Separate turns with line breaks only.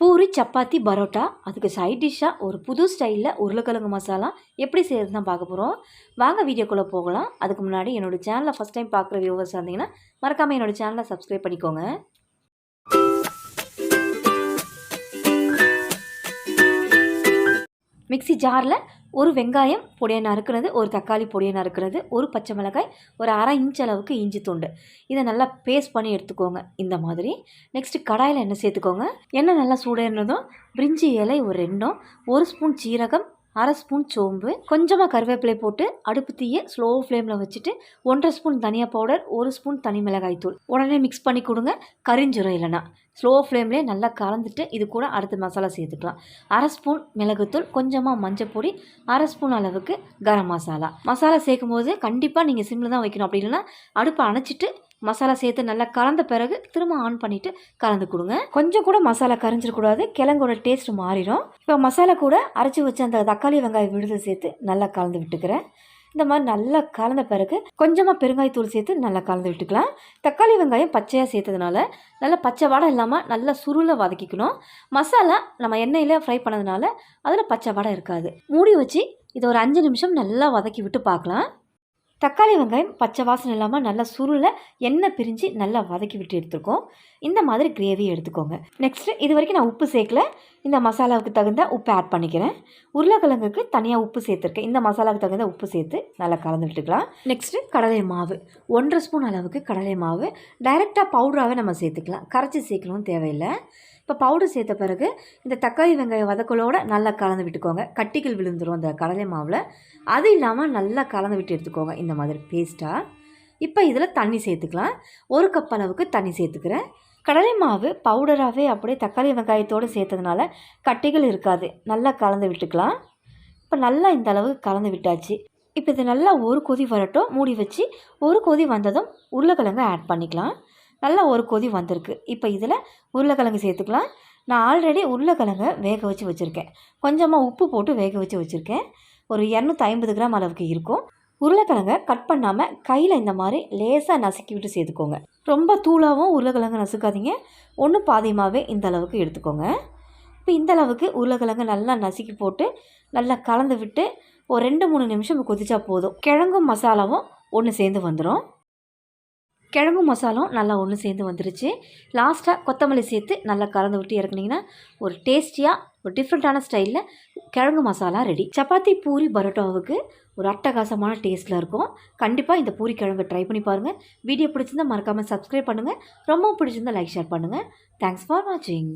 பூரி சப்பாத்தி பரோட்டா. அதுக்கு சைட் டிஷ்ஷாக ஒரு புது ஸ்டைலில் உருளைக்கிழங்கு மசாலா எப்படி செய்கிறது தான் பார்க்க போகிறோம் வாங்க வீடியோக்குள்ளே போகலாம். அதுக்கு முன்னாடி என்னோடய சேனலை ஃபஸ்ட் டைம் பார்க்குற வியூவர்ஸ் வந்தீங்கன்னா மறக்காமல் என்னோடய சேனலை சப்ஸ்கிரைப் பண்ணிக்கோங்க. மிக்ஸி ஜாரில் ஒரு வெங்காயம் பொடியை நறுக்கிறது ஒரு தக்காளி பொடியை நறுக்கிறது ஒரு பச்சை மிளகாய் ஒரு அரை இன்ச் அளவுக்கு இஞ்சி துண்டு. இதை நல்லா பேஸ்ட் பண்ணி எடுத்துக்கோங்க. இந்த மாதிரி. நெக்ஸ்ட்டு கடாயில் எண்ணெய் சேர்த்துக்கோங்க. எண்ணெய் நல்லா சூடேறினதும் பிரிஞ்சி இலை ஒரு ரெண்டும் ஒரு ஸ்பூன் சீரகம் அரை ஸ்பூன் சோம்பு கொஞ்சமாக கருவேப்பிலை போட்டு அடுப்பு தீயை ஸ்லோ ஃப்ளேமில் வச்சுட்டு ஒன்றரை ஸ்பூன் தனியா பவுடர் ஒரு ஸ்பூன் தனி மிளகாய் தூள். உடனே மிக்ஸ் பண்ணி கொடுங்க. கரிஞ்சிரும் இல்லைனா ஸ்லோ ஃப்ளேம்லேயே நல்லா கலந்துட்டு இது கூட அடுத்து மசாலா சேர்த்துக்கலாம். அரை ஸ்பூன் மிளகுத்தூள் கொஞ்சமாக மஞ்சள் பொடி அரை ஸ்பூன் அளவுக்கு கரம் மசாலா. மசாலா சேர்க்கும் போது கண்டிப்பாக நீங்கள் சிம்மில் தான் வைக்கணும். அப்படி இல்லைன்னா அடுப்பை அணைச்சிட்டு மசாலா சேர்த்து நல்லா கலந்த பிறகு திரும்ப ஆன் பண்ணிவிட்டு கலந்து கொடுங்க. கொஞ்சம் கூட மசாலா கரைஞ்சிடக்கூடாது கிழங்கோட டேஸ்ட் மாறிடும். இப்போ மசாலா கூட அரைச்சி வச்ச அந்த தக்காளி வெங்காயம் விடுதல் சேர்த்து நல்லா கலந்து விட்டுக்கிறேன். இந்த மாதிரி நல்லா கலந்த பிறகு கொஞ்சமாக பெருங்காயத்தூள் சேர்த்து நல்லா கலந்து விட்டுக்கலாம். தக்காளி வெங்காயம் பச்சையாக சேர்த்ததுனால நல்லா பச்சை வாடை இல்லாமல் நல்லா சுருளை வதக்கிக்கணும். மசாலா நம்ம எண்ணெயில் ஃப்ரை பண்ணதுனால அதில் பச்சை வாடை இருக்காது. மூடி வச்சு இதை ஒரு அஞ்சு நிமிஷம் நல்லா வதக்கி விட்டு பார்க்கலாம். தக்காளி வெங்காயம் பச்சை வாசனை இல்லாமல் நல்லா சுருளை எண்ணெய் பிரிஞ்சு நல்லா வதக்கி விட்டு எடுத்துருக்கோம். இந்த மாதிரி கிரேவி எடுத்துக்கோங்க. நெக்ஸ்ட்டு இது வரைக்கும் நான் உப்பு சேர்க்கல. இந்த மசாலாவுக்கு தகுந்த உப்பு ஆட் பண்ணிக்கிறேன். உருளைக்கிழங்குக்கு தனியாக உப்பு சேர்த்துருக்கேன். இந்த மசாலாவுக்கு தகுந்த உப்பு சேர்த்து நல்லா கலந்து விட்டுக்கலாம். நெக்ஸ்ட்டு கடலை மாவு. ஒன்றரை ஸ்பூன் அளவுக்கு கடலை மாவு. டைரெக்டாக பவுடராகவே நம்ம சேர்த்துக்கலாம். கரைச்சி சேர்க்கணும்னு தேவையில்லை. இப்போ பவுடர் சேர்த்த பிறகு இந்த தக்காளி வெங்காயம் வதக்கலோடு நல்லா கலந்து விட்டுக்கோங்க. கட்டிகள் விழுந்துடும் அந்த கடலை மாவில். அது இல்லாமல் நல்லா கலந்து விட்டு எடுத்துக்கோங்க இந்த மாதிரி பேஸ்ட்டாக இப்போ இதில் தண்ணி சேர்த்துக்கலாம். ஒரு கப் அளவுக்கு தண்ணி சேர்த்துக்கிறேன். கடலை மாவு பவுடராகவே அப்படியே தக்காளி வெங்காயத்தோடு சேர்த்ததுனால கட்டிகள் இருக்காது. நல்லா கலந்து விட்டுக்கலாம். இப்போ நல்லா இந்த அளவுக்கு கலந்து விட்டாச்சு. இப்போ இது நல்லா ஒரு கொதி வரட்டும். மூடி வச்சு ஒரு கொதி வந்ததும் உருளைக்கிழங்கு ஆட் பண்ணிக்கலாம். நல்லா ஒரு கொதி வந்திருக்கு. இப்போ இதில் உருளைக்கிழங்கு சேர்த்துக்கலாம். நான் ஆல்ரெடி உருளைக்கிழங்கை வேக வச்சு வச்சுருக்கேன். கொஞ்சமாக உப்பு போட்டு வேக வச்சு வச்சுருக்கேன். ஒரு இரநூத்தி ஐம்பது கிராம் அளவுக்கு இருக்கும். உருளைக்கிழங்கை கட் பண்ணாமல் கையில் இந்த மாதிரி லேசாக நசுக்கி விட்டு சேர்த்துக்கோங்க. ரொம்ப தூளாகவும் உருளைக்கிழங்கு நசுக்காதீங்க. ஒன்று பாதியமாகவே இந்த அளவுக்கு எடுத்துக்கோங்க. இப்போ இந்த அளவுக்கு உருளைக்கிழங்கு நல்லா நசுக்கி போட்டு நல்லா கலந்து விட்டு ஒரு ரெண்டு மூணு நிமிஷம் கொதிச்சா போதும். கிழங்கும் மசாலாவும் ஒன்று சேர்ந்து வந்துடும் கிழங்கு மசாலும் நல்லா ஒன்று சேர்ந்து வந்துருச்சு. லாஸ்ட்டாக கொத்தமல்லி சேர்த்து நல்லா கலந்து விட்டு இறக்குனீங்கன்னா ஒரு டேஸ்டியாக ஒரு டிஃப்ரெண்ட்டான ஸ்டைலில் கிழங்கு மசாலா ரெடி சப்பாத்தி பூரி பரோட்டாவுக்கு ஒரு அட்டகாசமான டேஸ்ட்டில் இருக்கும். கண்டிப்பாக இந்த பூரி கிழங்கு ட்ரை பண்ணி பாருங்கள் வீடியோ பிடிச்சிருந்தா மறக்காமல் சப்ஸ்கிரைப் பண்ணுங்கள் ரொம்ப பிடிச்சிருந்தா லைக் ஷேர் பண்ணுங்கள் தேங்க்ஸ் ஃபார் வாட்சிங்